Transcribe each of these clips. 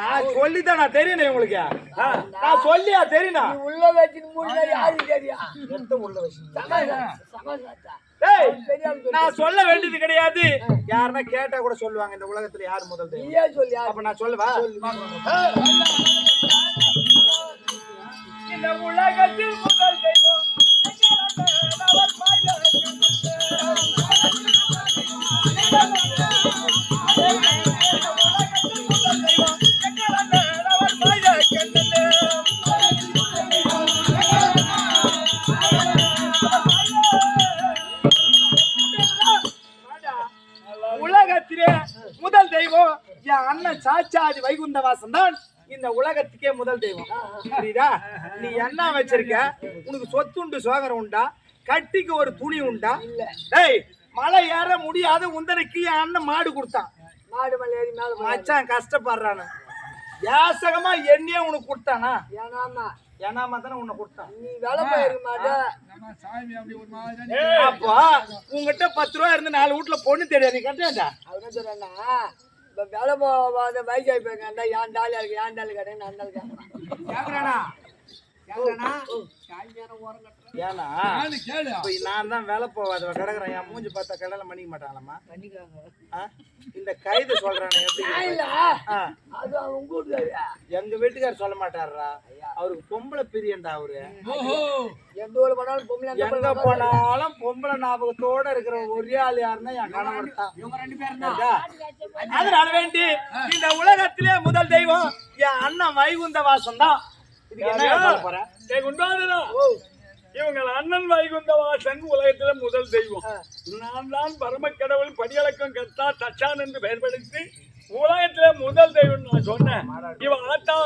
நான் சொல்லிதான்? நான் தெரியணும் உங்களுக்கு நான் சொல்லியா? உள்ள தெரியும் உள்ள வச்சு. டேய் தெரியாம சொல்லு. நான் சொல்ல வேண்டியது கிடையாது. யாருன்னா கேட்டா கூட சொல்லுவாங்க இந்த உலகத்துல யார் முதல் தெய்வம்? நீயே சொல்லு யாரு? அப்ப நான் சொல்லவா? இந்த உலகத்தில் முதல் தெய்வம். சாச்சாதி வைகுந்தவாசன் தான் இந்த உலகத்துக்கே முதல் தெய்வம். புரியுதா? நீ என்ன வச்சிருக்க? உனக்கு சொத்துண்டு சோகரம் உண்டா? கட்டிக்கு ஒரு துணி உண்டா. டேய் மலை ஏற முடியாத உந்தனைக்கு என் அண்ணன் மாடு கொடுத்தான். மாடு மேல ஏறி மேல மச்சான் கஷ்டப்படுறானு. யாசகமா என்னையே உனக்கு கொடுத்தானா? ஏனாமா ஏனாமா தானே உன்னை கொடுத்தான். நீ வேலை போயிருக்க மாட்ட அப்போ உங்ககிட்ட பத்து ரூபா இருந்து நாலு வீட்டுல பொண்ணு தெரியாது. நீ அவன் இப்ப வேலை போகாத வயசாகி போயிருக்காண்டா ஏன் டாலியா இருக்கு ஏன் டாலி கடை அந்த கேட்கறானா நான் தான் வேலை போகாத கிடக்குறேன். என் மூஞ்சி பார்த்தா கல்யாணம் பண்ணிக்க மாட்டாங்களாம்மா? இந்த கைது சொல்றானே எப்படி எங்க வீட்டுக்காரர் சொல்ல மாட்டாருடா. அவருக்கு பொம்பளை பிரியண்டா அவரு. எந்த ஊர்ல போனாலும் பொம்பளை அந்த எங்க போனாலும் பொம்பளை ஞாபகத்தோட இருக்கிற ஒரே ஆள் யாருன்னா என் கணவர் தான். சரியா? அதனால வேண்டி இந்த உலகத்திலே முதல் தெய்வம் என் அண்ணன் வைகுந்த வாசம் தான். இவங்கள் அண்ணன் வைகுந்த வாசன் உலகத்துல முதல் தெய்வம். நான் தான் பரம கடவுள் படியலக்கம் கர்த்தா தச்சான் என்று பெயர் படுத்தி உலகத்துல முதல் தெய்வம் நான் சொன்னேன். இவன் ஆத்தா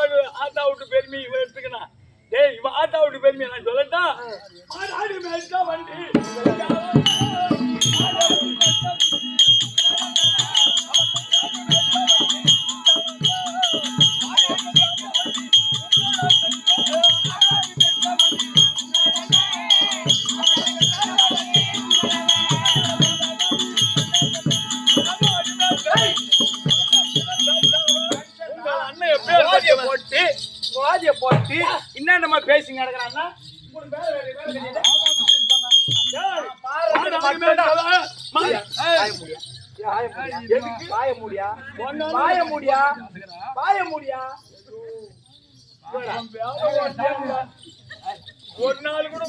ஆத்தா விட்டு பெருமை இவன் எடுத்துக்கணும் டேய் இவன் ஆத்தா விட்டு பெருமையை நான் சொல்லட்டா? ஆடாடி மேய்ச்சா வண்டி. போட்டு என்னென்னமா பேசி கிடக்குறான்னா பாய முடியா பாய முடியா பாய முடியா ஒரு நாள் கூட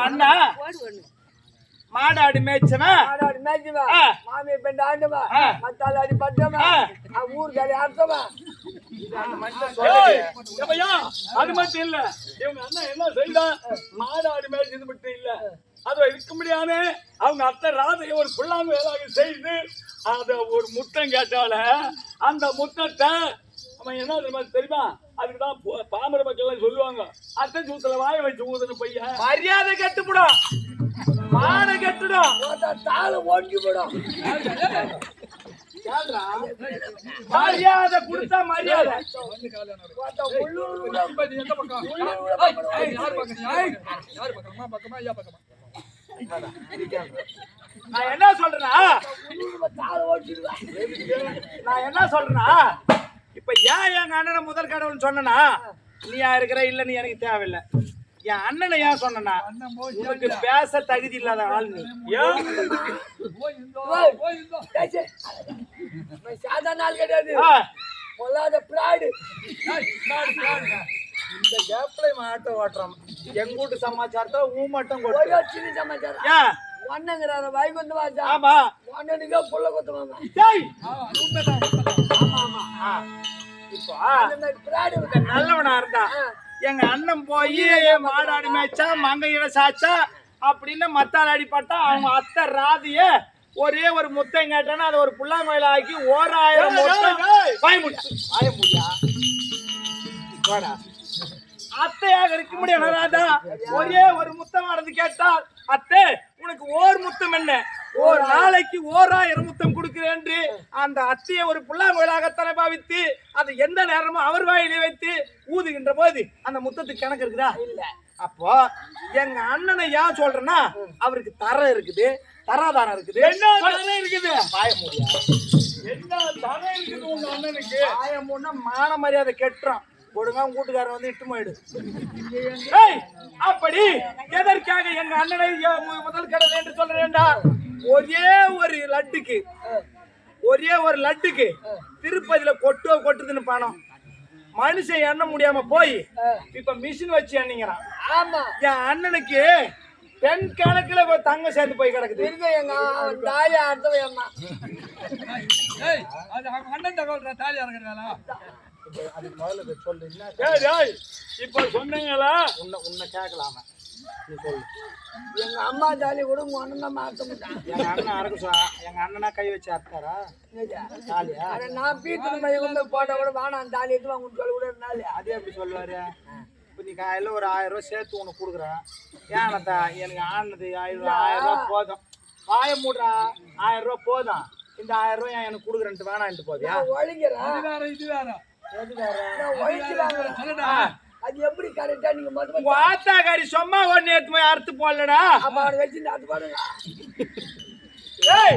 அண்ணா? மாடாடு மேய்ச்சவன்? ஆடாடி மேய்ச்சுவா ஆ. மாமி பெண்டு ஆண்டுவா ஆ. மத்தாள் அடி பட்டவா ஆ. ஊர் கறி அர்த்தவா ஏய், ஏப்பையா, அது மட்டும் இல்ல. இவங்க அண்ணன் என்ன செய்தான் மாடாடு மேய்ச்சது மட்டும் இல்ல. அது இருக்க முடியாம அவங்க அத்தை ராதையை ஒரு புல்லாங்கு வேலாக செய்து அத ஒரு முத்தம் கேட்டால அந்த முத்தத்தை அவன் என்ன தெரியுமா தெரியுமா? அதுக்குதான் பாமர மக்கள் சொல்லுவாங்க. அத்தை சூத்துல வாய வச்சு ஊதுன பையன் மரியாதை கெட்டுப்படும். மான கெட்டுடும். தாளை ஓட்டி போடும் மரியாதை கொடுத்தா மரியாதை. நான் என்ன சொல்றேன்னா? நான் என்ன சொல்றேன்னா இப்ப ஏன் எங்க அண்ணனை முதல் கடவுள்னு சொன்னா நீயா இருக்கிற இல்ல நீ எனக்கு தேவையில்லை. என் அண்ணனை ஏன் சொன்னனா உனக்கு பேச தகுதி இல்லாத ஆள் நீ. சாதாரண ஆள் கிடையாது. பொல்லாத பிராடு. இந்த கேப்ல ஆட்டோ ஓட்டுறான். எங்க வீட்டு சமாச்சாரத்தை ஊ மட்டும் சின்ன சமாச்சாரம். ஏன்? ஒன்னங்கிறார வைகுந்து வாச்சா? ஆமா. ஒன்னனுக்கே புள்ள குத்துவாங்க. டேய் ஆ, இப்போ அந்த மாதிரி பிராடு இந்த நல்லவனா இருந்தா. எங்க அண்ணன் போய் மாடாடி மேய்ச்சா மங்கையிட சாச்சா அப்படின்னு மத்தால் அடிப்பட்டா அவங்க அத்தை ராதிய ஒரே ஒரு முத்தம் கேட்டானா அதை ஒரு புல்லாங்கோயில ஆக்கி ஓராயிரம் முத்தம் வாய முடியா வாய முடியா வாடா. அத்தையாக இருக்க முடியும் ராதா. ஒரே ஒரு முத்தம் நடந்து கேட்டால் அத்தை உனக்கு ஓர் முத்தம் என்ன? ஒரு நாளைக்கு ஓராயிரம் முத்தம் கொடுக்கிறேன் என்று அந்த அத்தையை ஒரு புல்லாங்குழலாக தலை பாவித்து அதை எந்த நேரமும் அவர் வாயிலே வைத்து ஊதுகின்ற போது அந்த முத்தத்துக்கு கணக்கு இருக்குதா? இல்ல. அப்போ எங்க அண்ணனை ஏன் சொல்றேன்னா அவருக்கு தர இருக்குது தராதாரம் இருக்குது. என்ன தரம் இருக்குது? வாய முடியா என்ன தரம் இருக்குது உங்க அண்ணனுக்கு? ஆயம் முன்னா மான மரியாதை கெட்டுறோம் ஒழுங்கா உங்க வீட்டுக்காரன் வந்து இட்டு போயிடு. அப்படி எதற்காக எங்க அண்ணனை முதல் கடல் என்று சொல்றேன்டா ஒரே ஒரு லட்டுக்கு ஒரே ஒரு லட்டுக்கு திருப்பதியில கொட்டோ கொட்டுதுன்னு பணம் மனுஷன் எண்ண முடியாம போய் இப்ப மிஷின் வச்சு எண்ணிங்கிறான் ஆமா. என் அண்ணனுக்கு பெண் கணக்குல தங்கம் சேர்ந்து போய் கிடக்குது. இருக்க எங்க அவன் தாலி அர்த்தம் அம்மா அதுக்கு முதல்ல இதை சொல்லு என்ன ஏய், ஏய், இப்ப சொன்னீங்களா? உன்னை உன்னை கேட்கலாமா எங்க அம்மா தாலி கூட உங்க அண்ணன் தான் மாத்த மாட்டான் எங்க அண்ணன் அறக்க சொ எங்க அண்ணனா கை வச்சு அறுத்தாரா? தாலியா ஆனா நான் பீத்து மைய கொண்டு போட்ட கூட வேணாம் தாலி எடுத்து வாங்க சொல்ல கூட இருந்தாலே. அது எப்படி சொல்லுவாரு. இப்போ நீ காலையில் ஒரு ஆயிரம் ரூபாய் சேர்த்து உனக்கு கொடுக்குறேன். ஏனத்தா எனக்கு ஆனது ஆயிரம் ஆயிரம் ரூபாய் போதும். வாய மூடுறா ஆயிரம் ரூபாய் போதும். இந்த ஆயிரம் ரூபாய் எனக்கு கொடுக்குறேன்ட்டு வேணான்ட்டு போதியா ஒழிக்கிறேன். இது வேற. எது வேற நான் ஒழிக்கிறாங்க அது எப்படி கரெக்டா நீங்க மொத்தமா உங்க ஆத்தாக்காரி சும்மா ஒன்று எடுத்து போய் அறுத்து போடலடா. அப்ப அவனை வச்சு அது பாருங்க. ஏய்,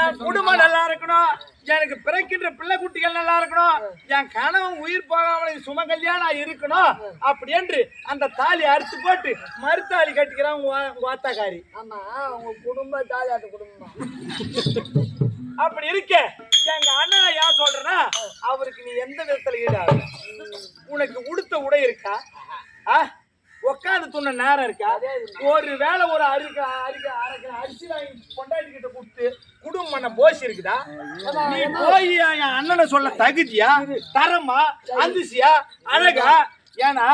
என் குடும்பம் நல்லா இருக்கணும். எனக்கு பிறக்கின்ற பிள்ளை குட்டிகள் நல்லா இருக்கணும். என் கணவன் உயிர் போகாமல் சுமங்கல்யா நான் இருக்கணும். அப்படி என்று அந்த தாலி அறுத்து போட்டு மறுத்தாலி கட்டிக்கிறான் உங்க வா- உங்க ஆத்தாக்காரி ஆமா உங்க குடும்ப தாலி அது குடும்பம் அப்படி இருக்க. எங்க அண்ணனை ஏன் சொல்றேன்னா அவருக்கு நீ எந்த விதத்துல ஈடாக உனக்கு உடுத்த உடை இருக்கா? ஆ? உட்காந்து துண்ண நேரம் இருக்கா? ஒரு வேளை ஒரு அரிக்க அரிக்க அரைக்க அரிசி வாங்கி கொண்டாடி கிட்ட கொடுத்து குடும்பம் பண்ண போசி இருக்குதா? நீ போய் என் அண்ணனை சொல்ல தகுதியா? தரமா? அந்திசியா? அழகா? ஏன்னா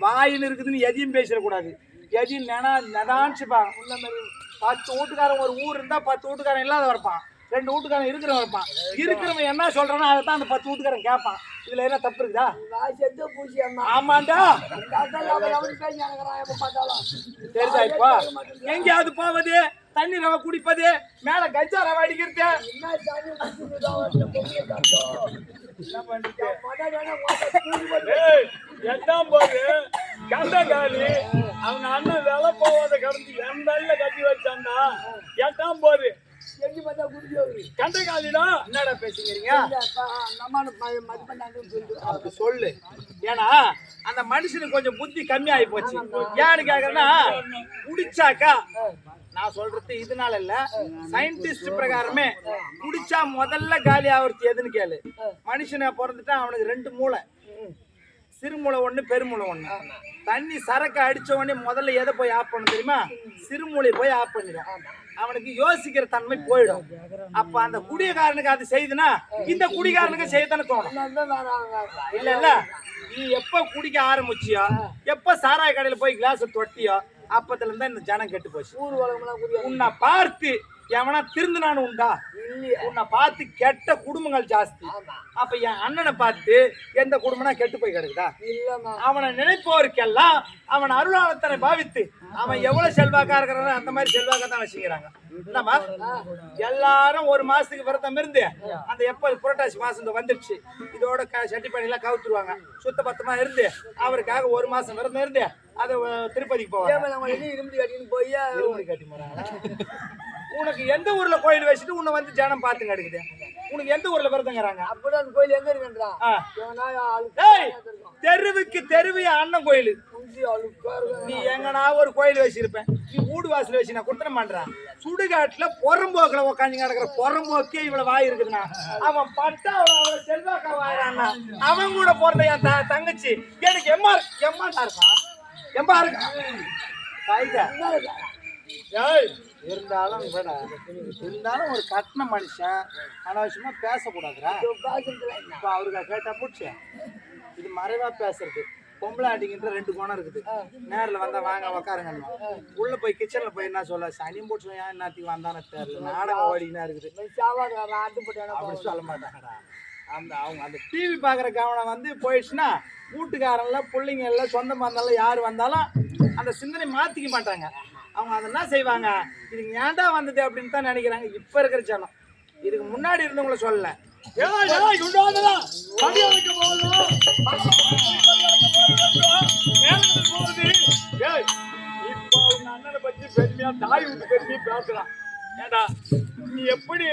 வாயில் இருக்குதுன்னு எதையும் பேசிடக்கூடாது எதையும் நெனா நெடான்ச்சுப்பா உள்ள மாதிரி பத்து வீட்டுக்காரன் ஒரு ஊர் இருந்தா பத்து வீட்டுக்காரன் இல்லாத இருப்பான் ரெண்டு வீட்டுக்காரன் இருக்கிறவன் இருப்பான் இருக்கிறவன் என்ன சொல்றானோ அதை தான் அந்த பத்து வீட்டுக்காரன் கேட்பான். இதுல என்ன தப்பு இருக்குதா? செத்து பூச்சி ஆமாண்டா. அந்த அதான் அவன் பார்த்தாலும் தெரியுதா இப்போ? எங்கேயாவது போவது தண்ணி ரவை குடிப்பது மேல கஞ்சா ரவை அடிக்கிறது. என்ன எட்டாம் போது அவங்க அண்ணன் வேலை போவாத கடந்து எந்த கட்டி வச்சான்டா. எட்டாம் போது எங்க பார்த்தா குடிச்சு வருது. கண்டகாலிடா என்னடா பேசுங்கிறீங்க இந்த ப- நம்மால ம- மதிப்பெண்ணாங்கன்னு சொல்லிட்டு. அப்படி சொல்லு. ஏன்னா அந்த மனுஷனுக்கு கொஞ்சம் புத்தி கம்மி ஆகி போச்சு ஏன்னு கேக்குறேன்னா குடிச்சாக்கா நான் சொல்றது இதனால இல்ல. சயின்டிஸ்ட் பிரகாரமே குடிச்சா முதல்ல காலி ஆகுறது எதுன்னு கேளு. மனுஷனை பிறந்துட்டா அவனுக்கு ரெண்டு மூளை. சிறுமூளை ஒண்ணு பெருமூளை ஒண்ணு. தண்ணி சரக்கு அடிச்ச உடனே முதல்ல எதை போய் ஆஃப் பண்ண தெரியுமா? சிறுமூளை போய் ஆஃப் பண்ணிடும். அவனுக்கு யோசிக்கிற தன்மை போயிடும். அப்ப அந்த குடிகாரனுக்கு அது செய்துனா இந்த குடிகாரனுக்கு செய்யத்தானே தோணும். இல்ல இல்ல. நீ எப்ப குடிக்க ஆரம்பிச்சியோ எப்ப சாராய கடையில போய் கிளாஸ் தொட்டியோ அப்பத்துல இருந்தா இந்த ஜனம் கெட்டு போச்சு. உன்னை பார்த்து எவனா திருந்தினானு உண்டா. உன்னை பார்த்து கெட்ட குடும்பங்கள் ஜாஸ்தி. அப்ப என் அண்ணனை பார்த்து எந்த குடும்பம்னா கெட்டு போய் கிடக்குதா. அவனை நினைப்பவருக்கெல்லாம் அவன் அருளாளத்தனை பாவித்து அவன் எவ்வளவு செல்வாக்கா இருக்கிறானோ அந்த மாதிரி செல்வாக்கா தான் வச்சுக்கிறாங்க என்னம்மா? எல்லாரும் ஒரு மாசத்துக்கு விரதம் இருந்து அந்த எப்ப புரட்டாசி மாசம் இந்த வந்துடுச்சு இதோட க- சட்டி பண்ணிலாம் கவுத்துருவாங்க. சுத்த பத்தமா இருந்து அவருக்காக ஒரு மாசம் விரதம் இருந்து அதை திருப்பதிக்கு போவாங்க. இரும்பு கட்டின்னு போய் திருப்பதி கட்டி போறாங்க. உனக்கு எந்த ஊர்ல கோயில் வச்சுட்டு உன்னை வந்து ஜனம் பாத்துங்க எடுக்குது உனக்கு எந்த ஊர்ல விரதங்கிறாங்க அப்படியே அந்த கோயில் எங்க ஏய் தெருவுக்கு தெருவு அண்ணன் கோயில். நீ எங்கனா ஒரு கோயில் வச்சிருப்பேன். நீ வீடு வாசல் வச்சு நான் குத்தன பண்றேன். சுடுகாட்டுல புறம்போக்குல உட்காந்து கிடக்குற புறம்போக்கே இவ்வளவு வாய் இருக்குதுண்ணா. அவன் பட்டா அவன் செல்வாக்கா வாயிறான்னா அவன் கூட பிறந்த என் த- தங்கச்சி. எனக்கு எம்மா எம்மாண்டா இருக்கான் எம்பா இருக்கான் கைக ஏய் இருந்தாலும் விட இருந்தாலும் ஒரு கட்டின மனுஷன் அனாவசியமா பேசக்கூடாதுடா. இதோ பாக்கத்துல என்ன? இப்போ அவருக்கு கேட்டா போச்சு இது மறைவா பேசுறது. பொம்பளை ஆட்டிங்கிட்ட ரெண்டு கோணம் இருக்குது. நேரில் வந்தா வாங்க உக்காருங்க உள்ள போய் கிச்சன்ல போய் என்ன சொல்ல? சனி போட்டு ஏன் என்னத்துக்கு வந்தானே தெரியல. நாடகம் ஓடினா இருக்குது. அப்படி சொல்ல மாட்டாங்கடா. அந்த அவங்க அந்த டிவி பார்க்குற கவனம் வந்து போயிடுச்சுன்னா வீட்டுக்காரன்ல பிள்ளைங்க எல்லாம் சொந்த பந்தம்லாம் யார் வந்தாலும் அந்த சிந்தனை மாற்றிக்க மாட்டாங்க. அவங்க அதை என்ன செய்வாங்க. இதுக்கு ஏன்டா வந்தது அப்படின்னு தான் நினைக்கிறாங்க. இப்போ இருக்கிற ஜனம். இதுக்கு முன்னாடி இருந்தவங்கள சொல்லல. ஏய் இப்போ உங்க அண்ணனை பத்தி பெருமையா தாய் விட்டு பெருமையா பேசுறான் ஏடா நீ எப்படி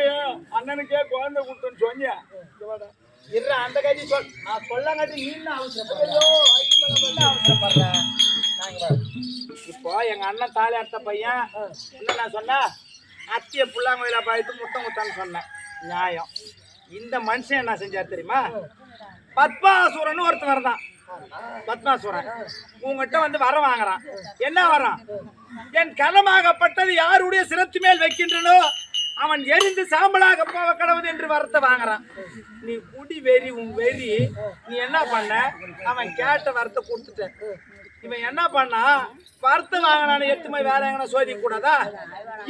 அண்ணனுக்கே குழந்தை கொடுத்துன்னு சொன்னியா? மாட்டேன் அந்த கதி சொல். நான் சொல்லங்காட்டி நீ என்ன அவசரப்படுற? என்ன அவசரப்படுற. இப்போ எங்க அண்ணன் தாலி அர்த்த பையன் என்ன நான் சொன்னேன் அத்திய புல்லாங்குயில பார்த்து முத்தம் முத்தான்னு சொன்னேன். நியாயம். இந்த மனுஷன் என்ன செஞ்சார் தெரியுமா? பத்மாசுரன் ஒருத்தன் வரதான் பத்மாசுரன். உங்ககிட்ட வந்து வர வாங்குறான். என்ன வரான்? என் கனமாகப்பட்டது யாருடைய சிரத்து மேல் வைக்கின்றனோ அவன் எரிந்து சாம்பலாக போக கடவுள் என்று வரத்தை வாங்குறான். நீ குடி வெறி உன் வெறி நீ என்ன பண்ண? அவன் கேட்ட வரத்தை கொடுத்துட்ட இவன் என்ன பண்ணா வரத்தை வாங்கினான எட்டு போய் வேற எங்கன சோதிக்க கூடாதா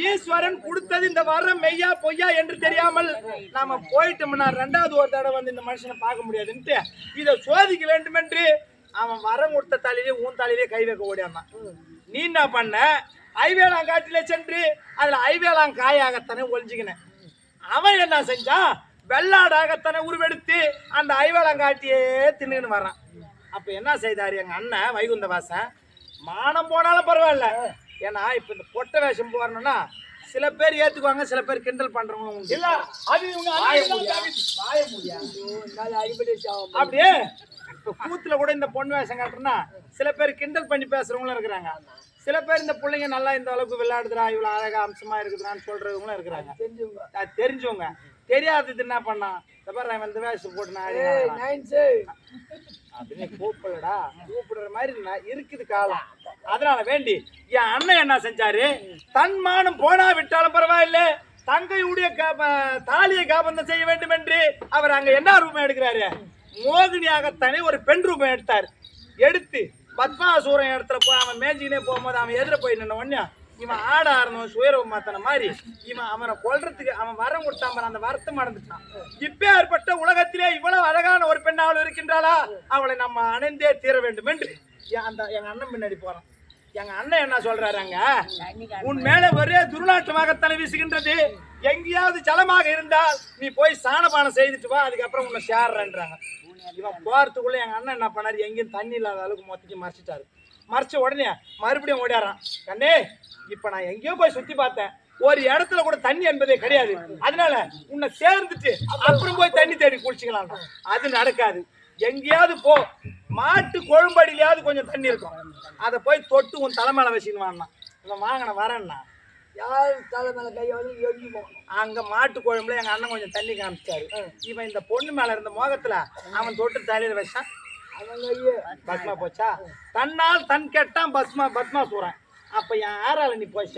ஈஸ்வரன் கொடுத்தது இந்த வரம் மெய்யா பொய்யா என்று தெரியாமல் நாம போயிட்டோம்னா ரெண்டாவது ஒரு தடவை வந்து இந்த மனுஷனை பார்க்க முடியாதுன்ட்டு இதை சோதிக்க வேண்டும் என்று அவன் வரம் கொடுத்த தலையிலே உன் தலையிலே கை வைக்க ஓடியாமா. நீ என்ன பண்ண? ஐவேளாங்காட்டிலே சென்று அதுல ஐவேளாங்காயாகத்தானே ஒழிஞ்சுக்கினேன் அவன் என்ன செஞ்சான் வெள்ளாடாகத்தானே உருவெடுத்து அந்த ஐவேளாங்காட்டியே தின்னுன்னு வரான் அப்ப என்ன செய்தாரு? எங்க அண்ணன் வைகுந்த வாசன் மானம் போனாலும் பரவாயில்ல. ஏன்னா இப்ப இந்த பொட்டை வேஷம் போறணும்னா சில பேர் ஏத்துக்குவாங்க சில பேர் கிண்டல் பண்றவங்களும் உண்டு. இல்ல அது இவங்க அப்படியே இப்ப கூத்துல கூட இந்த பொண்ணு வேஷம் காட்டுறனா சில பேர் கிண்டல் பண்ணி பேசுறவங்களும் இருக்கிறாங்க. சில பேர் இந்த பிள்ளைங்க நல்லா இந்த அளவுக்கு விளையாடுதுடா இவ்வளவு அழகா அம்சமா இருக்குதுடான்னு சொல்றவங்களும் இருக்கிறாங்க. தெரிஞ்சவங்க. தெரிஞ்சவங்க. தெரியாதது என்ன பண்ணா? இந்த பாரு இந்த வேஷம் போட்டு நான் நீ கூப்பிடலடா. கூப்பிடுற மாதிரி ந- இருக்குது காலம். அதனால வேண்டி என் அண்ணன் என்ன செஞ்சாரு? தன் மானம் போனா விட்டாலும் பரவாயில்ல தங்கையுடைய தாலியை காபந்தம் செய்ய வேண்டும் என்று அவர் அங்க என்ன ரூபம் எடுக்கிறாரு? மோகினியாகத்தானே ஒரு பெண் ரூபம் எடுத்தார். எடுத்து பத்மாசூரன் இடத்துல போய் அவன் மேஞ்சிக்கினே போகும்போது அவன் எதிர போய் நின்ன உடனே இவன் ஆட ஆரணும் சுயரவு மாத்தன மாதிரி. இவன் அவனை கொல்றதுக்கு அவன் வரம் கொடுத்தான் அந்த வரத்தை மறந்துட்டான் இப்பேற்பட்ட உலகத்திலே இவ்வளவு அழகான ஒரு பெண் அவள் இருக்கின்றாளா? அவளை நம்ம அணைந்தே தீர வேண்டும் என்று. என் அந்த எங்க அண்ணன் பின்னாடி போறான். எங்க அண்ணன் என்ன சொல்றாரு அங்க? உன் மேல ஒரே துர்நாற்றமாக தலை வீசுகின்றது. எங்கேயாவது ஜலமாக இருந்தால் நீ போய் சாணபானம் செய்துட்டு வா அதுக்கப்புறம் உன்னை சேர்றேன்றாங்க. இவன் போறதுக்குள்ள எங்க அண்ணன் என்ன பண்ணாரு? எங்கேயும் தண்ணி இல்லாத அளவுக்கு மொத்தத்தையும் மறைச்சிட்டாரு. மறைச்ச உடனே மறுபடியும் ஓடியாரான் கண்ணே இப்ப நான் எங்கேயோ போய் சுத்தி பார்த்தேன். ஒரு இடத்துல கூட தண்ணி என்பதே கிடையாது. அதனால உன்னை சேர்ந்துட்டு அப்புறம் போய் தண்ணி தேடி குளிச்சுக்கலாம். அது நடக்காது. எங்கேயாவது போ. மாட்டு கொழும்படியிலாவது கொஞ்சம் தண்ணி இருக்கும். அதை போய் தொட்டு உன் தலைமையில வச்சுன்னு வாங்கினான் இவன் வாங்கின வரேன்னா யார் தலை மேல கையை வந்து அங்க மாட்டு குழம்புல எங்க அண்ணன் கொஞ்சம் தண்ணி காமிச்சாரு. இவன் இந்த பொண்ணு மேல இருந்த மோகத்துல அவன் தொட்டு தலையில வச்சான். பஸ்மா போச்சா? தன்னால் தன் கெட்டான் பஸ்மா பத்மா சூறன். அப்ப யாரால நீ போச்ச.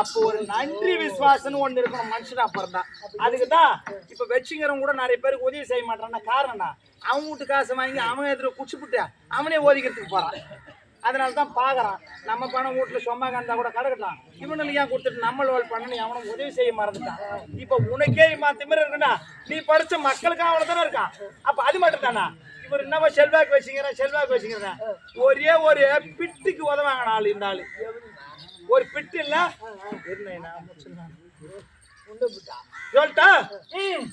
அப்போ ஒரு நன்றி விசுவாசம்னு ஒண்ணு இருக்கணும் மனுஷனா பிறந்தா. அதுக்கு தான் இப்ப வச்சுங்கிறவங்க கூட நிறைய பேருக்கு உதவி செய்ய மாட்டான்னா காரணம் அவன் வீட்டு காசு வாங்கி அவன் எதிர குடிச்சுப்புட்டு அவனே ஒதுக்கிறதுக்கு போறான். அதனால தான் பாக்குறான். நம்ம பணம் வீட்டுல சும்மா கண்டா கூட கிடக்கட்டான் இவனுக்கு ஏன் கொடுத்துட்டு நம்ம லோல் பண்ணணும் அவனும் உதவி செய்ய மறந்துட்டான்? இப்ப உனக்கே இம்மா திமிர இருக்குன்னா நீ படிச்ச மக்களுக்கு அவன தானே இருக்கான் அப்ப அது மட்டும் தானா? இவர் என்னவோ செல்வாக்கு வச்சுக்கிறேன் செல்வாக்கு வச்சுக்கிறேன். ஒரே ஒரு பிட்டுக்கு உதவாங்க நாலு இந்த ஆளு. ஒரு பிட்டு இல்ல? சொல்லிட்டா ம்.